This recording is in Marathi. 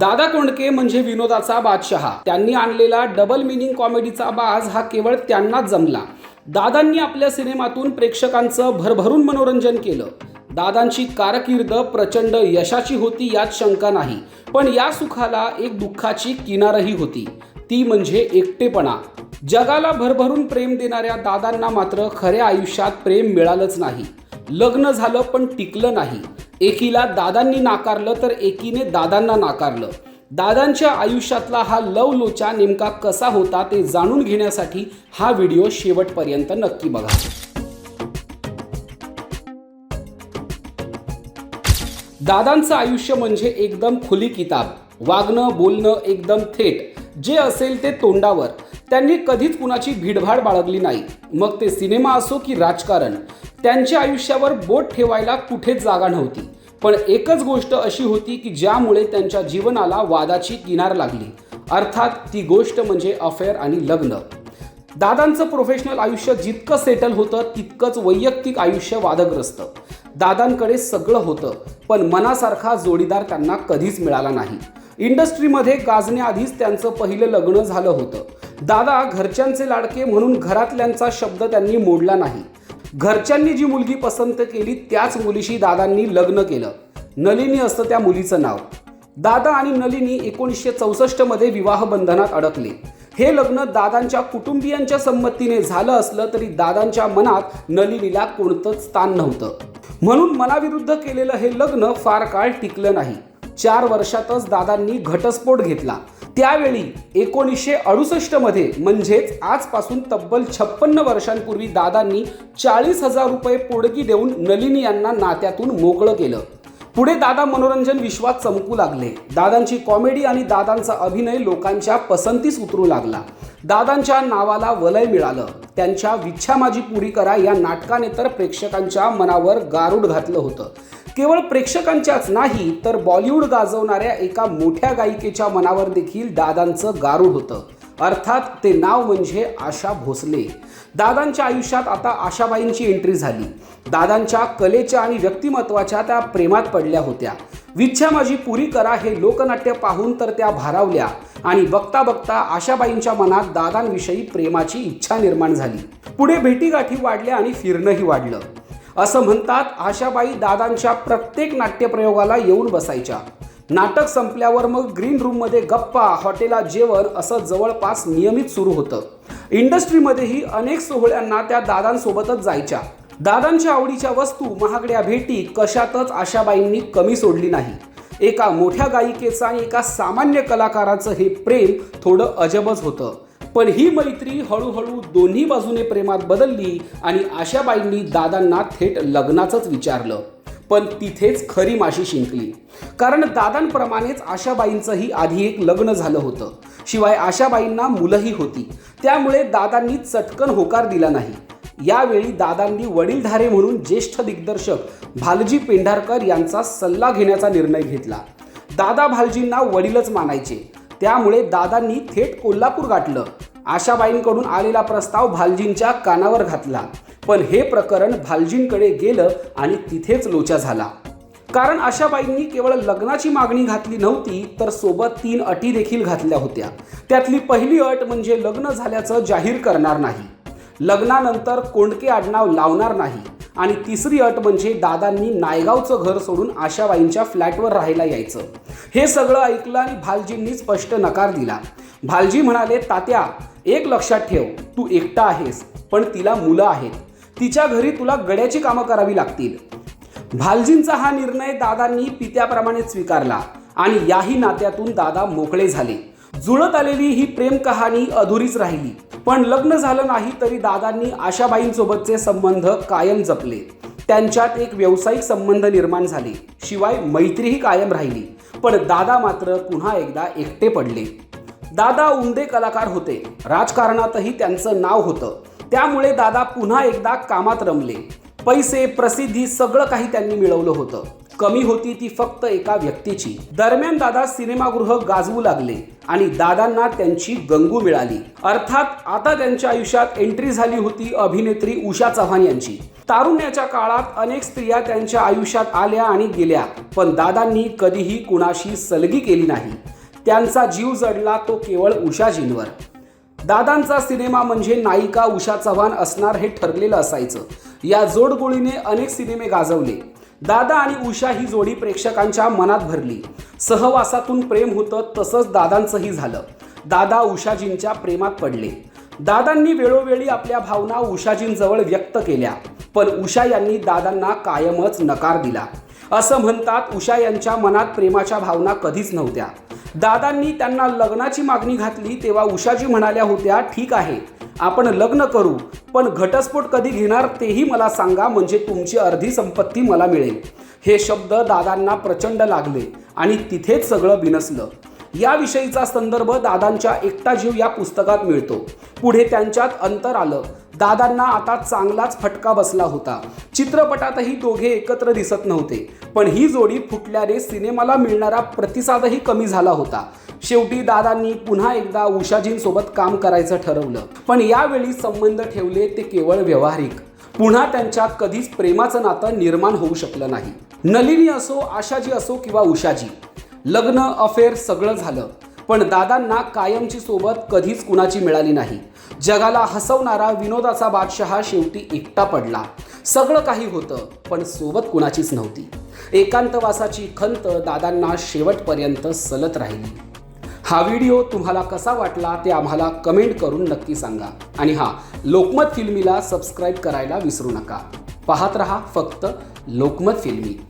दादा कोंडके म्हणजे विनोदाचा बादशहा. त्यांनी आणलेला डबल मिनिंग कॉमेडीचा बाज हा केवळ त्यांनाच जमला. दादांनी आपल्या सिनेमातून प्रेक्षकांचं भरभरून मनोरंजन केलं. दादांची कारकीर्द प्रचंड यशाची होती यात शंका नाही. पण या सुखाला एक दुःखाची किनारही होती. ती म्हणजे एकटेपणा. जगाला भरभरून प्रेम देणाऱ्या दादांना मात्र खऱ्या आयुष्यात प्रेम मिळालंच नाही. लग्न झालं पण टिकलं नाही. एकीला दादांनी नाकारलं तर एकीने दादांना नाकारलं. दादांच्या आयुष्यातला हा लव लोचा नेमका कसा होता ते जाणून घेण्यासाठी हा व्हिडिओ शेवटपर्यंत नक्की बघा. दादांचं आयुष्य म्हणजे एकदम खुली किताब. वागणं बोलणं एकदम थेट. जे असेल ते तोंडावर. त्यांनी कधीच कुणाची भीडभाड बाळगली नाही. मग ते सिनेमा असो की राजकारण त्यांच्या आयुष्यावर बोट ठेवायला कुठेच जागा नव्हती. पण एकच गोष्ट अशी होती की ज्यामुळे त्यांच्या जीवनाला वादाची किनार लागली. अर्थात ती गोष्ट म्हणजे अफेअर आणि लग्न. दादांचं प्रोफेशनल आयुष्य जितकं सेटल होतं तितकंच वैयक्तिक आयुष्य वादग्रस्त. दादांकडे सगळं होतं पण मनासारखा जोडीदार त्यांना कधीच मिळाला नाही. इंडस्ट्रीमध्ये गाजण्याआधीच त्यांचं पहिलं लग्न झालं होतं. दादा घरच्यांचे लाडके म्हणून घरातल्यांचा शब्द त्यांनी मोडला नाही. घरच्यांनी जी मुलगी पसंत केली त्याच मुलीशी दादांनी लग्न केलं. नलिनी असतं त्या मुलीचं नाव. दादा आणि नलिनी एकोणीसशे चौसष्टमध्ये विवाह बंधनात अडकले. हे लग्न दादांच्या कुटुंबियांच्या संमतीने झालं असलं तरी दादांच्या मनात नलिनीला कोणतंच स्थान नव्हतं. म्हणून मनाविरुद्ध केलेलं हे लग्न फार काळ टिकलं नाही. चार वर्षातच दादांनी घटस्फोट घेतला. त्यावेळी एकोणीसशे अडुसष्टमध्ये म्हणजेच आजपासून तब्बल छप्पन्न वर्षांपूर्वी दादांनी चाळीस हजार रुपये पोडगी देऊन नलिनी यांना नात्यातून मोकळं केलं. पुढे दादा मनोरंजन विश्वात चमकू लागले. दादांची कॉमेडी आणि दादांचा अभिनय लोकांच्या पसंतीस उतरू लागला. दादांच्या नावाला वलय मिळालं. त्यांच्या विच्छा माझी पुरी करा या नाटकाने तर प्रेक्षकांच्या मनावर गारूड घातलं होतं. केवळ प्रेक्षकांच्याच नाही तर बॉलिवूड गाजवणाऱ्या एका मोठ्या गायिकेच्या मनावर देखील दादांचं गारूड होतं. अर्थात ते नाव म्हणजे आशा भोसले. दादांच्या आयुष्यात आता आशाबाईंची एंट्री झाली. दादांच्या कलेच्या आणि व्यक्तिमत्वाच्या त्या प्रेमात पडल्या होत्या. विच्छा माझी पुरी करा हे लोकनाट्य पाहून तर त्या भारावल्या. आणि बघता बघता आशाबाईंच्या मनात दादांविषयी प्रेमाची इच्छा निर्माण झाली. पुढे भेटीगाठी वाढल्या आणि फिरणंही वाढलं. असं म्हणतात आशाबाई दादांच्या प्रत्येक नाट्यप्रयोगाला येऊन बसायच्या. नाटक संपल्यावर मग ग्रीन रूममध्ये गप्पा हॉटेला जेवण असं जवळपास नियमित सुरू होतं. इंडस्ट्रीमध्येही अनेक सोहळ्यांना त्या दादांसोबतच जायच्या. दादांच्या आवडीच्या वस्तू महागड्या भेटी कशातच आशाबाईंनी कमी सोडली नाही. एका मोठ्या गायिकेचं आणि एका सामान्य कलाकाराचं हे प्रेम थोडं अजबच होतं. पण ही मैत्री हळूहळू दोन्ही बाजूने प्रेमात बदलली आणि आशाबाईंनी दादांना थेट लग्नाचंच विचारलं. पण तिथेच खरी माशी शिंकली. कारण दादांप्रमाणेच आशाबाईंचंही आधी एक लग्न झालं होतं. शिवाय आशाबाईंना मुलंही होती. त्यामुळे दादांनी चटकन होकार दिला नाही. यावेळी दादांनी वडीलधारे म्हणून ज्येष्ठ दिग्दर्शक भालजी पेंढारकर यांचा सल्ला घेण्याचा निर्णय घेतला. दादा भालजींना वडीलच मानायचे. त्यामुळे दादांनी थेट कोल्हापूर गाठलं. आशाबाईंकडून आलेला प्रस्ताव भालजींच्या कानावर घातला. पण हे प्रकरण भालजींकडे गेलं आणि तिथेच लोचा झाला. कारण आशाबाईंनी केवळ लग्नाची मागणी घातली नव्हती तर सोबत तीन अटी देखील घातल्या होत्या. त्यातली पहिली अट म्हणजे लग्न झाल्याचं जाहीर करणार नाही. लग्नानंतर कोंडके आडनाव लावणार नाही. आणि तिसरी अट म्हणजे दादांनी नायगावचं घर सोडून आशाबाईंच्या फ्लॅटवर राहायला यायचं. हे सगळं ऐकलं आणि भालजींनी स्पष्ट नकार दिला. भालजी म्हणाले तात्या एक लक्षात ठेव तू एकटा आहेस पण तिला मुलं आहेत. तिच्या घरी तुला गड्याची कामं करावी लागतील. भालजींचा हा निर्णय दादांनी पित्याप्रमाणे स्वीकारला आणि याही नात्यातून दादा मोकळे झाले. जुळत आलेली ही प्रेम कहाणी अधुरीच राहिली पण लग्न झालं नाही तरी दादांनी आशाबाईंसोबतचे संबंध कायम जपले. त्यांच्यात एक व्यावसायिक संबंध निर्माण झाले शिवाय मैत्रीही कायम राहिली पण दादा मात्र पुन्हा एकदा एकटे पडले. दादा उमदे कलाकार होते. राजकारणातही त्यांचं नाव होतं. त्यामुळे दादा पुन्हा एकदा कामात रमले. पैसे प्रसिद्धी सगळं काही त्यांनी मिळवलं होतं. कमी होती ती फक्त एका व्यक्तीची. दरम्यान दादा सिनेमागृह गाजवू लागले आणि दादांना त्यांची गंगू मिळाली. अर्थात आता त्यांच्या आयुष्यात एंट्री झाली होती अभिनेत्री उषा चव्हाण यांची. तारुण्याच्या काळात अनेक स्त्रिया त्यांच्या आयुष्यात आल्या आणि गेल्या पण दादांनी कधीही कुणाशी सलगी केली नाही. त्यांचा जीव जडला तो केवळ उषाजींवर दादांचा सिनेमा म्हणजे नायिका उषा चव्हाण असणार हे ठरलेलं असायचं. या जोडगोळीने अनेक सिनेमे गाजवले. दादा आणि उषा ही जोडी प्रेक्षकांच्या मनात भरली. सहवासातून प्रेम होतं तसंच दादांचंही झालं. दादा उषाजींच्या प्रेमात पडले. दादांनी वेळोवेळी आपल्या भावना उषाजींजवळ व्यक्त केल्या. पण उषा यांनी दादांना कायमच नकार दिला. असं म्हणतात उषा यांच्या मनात प्रेमाच्या भावना कधीच नव्हत्या. दादांनी त्यांना लग्नाची मागणी घातली तेव्हा उषाजी म्हणाल्या होत्या ठीक आहे आपण लग्न करू पण घटस्फोट कधी घेणार तेही मला सांगा म्हणजे तुमची अर्धी संपत्ती मला मिळेल. हे शब्द दादांना प्रचंड लागले आणि तिथेच सगळं बिनसलं. याविषयीचा संदर्भ दादांच्या एकटा जीव या पुस्तकात मिळतो. पुढे त्यांच्यात अंतर आलं. दादांना आता चांगलाच फटका बसला होता. चित्रपटातही दोघे एकत्र दिसत नव्हते. पण ही जोडी फुटल्याने सिनेमाला मिळणारा प्रतिसादही कमी झाला होता. शेवटी दादांनी पुन्हा एकदा उषाजींसोबत काम करायचं ठरवलं. पण यावेळी संबंध ठेवले ते केवळ व्यावहारिक. पुन्हा त्यांच्यात कधीच प्रेमाचं नातं निर्माण होऊ शकलं नाही. नलिनी असो आशाजी असो किंवा उषाजी. लग्न अफेअर सगळं झालं. पण दादांना कायमची सोबत कधीच कुणाची मिळाली नाही. जगाला हसवणारा विनोदाचा बादशहा शेवटी एकटा पडला. सगळं काही होतं पण सोबत कुणाचीच नव्हती. एकांतवासाची खंत दादांना शेवटपर्यंत सलत राहिली. हा व्हिडिओ तुम्हाला कसा वाटला ते आम्हाला कमेंट करून नक्की सांगा. आणि हा लोकमत फिल्मीला सबस्क्राईब करायला विसरू नका. पाहत रहा फक्त लोकमत फिल्मी.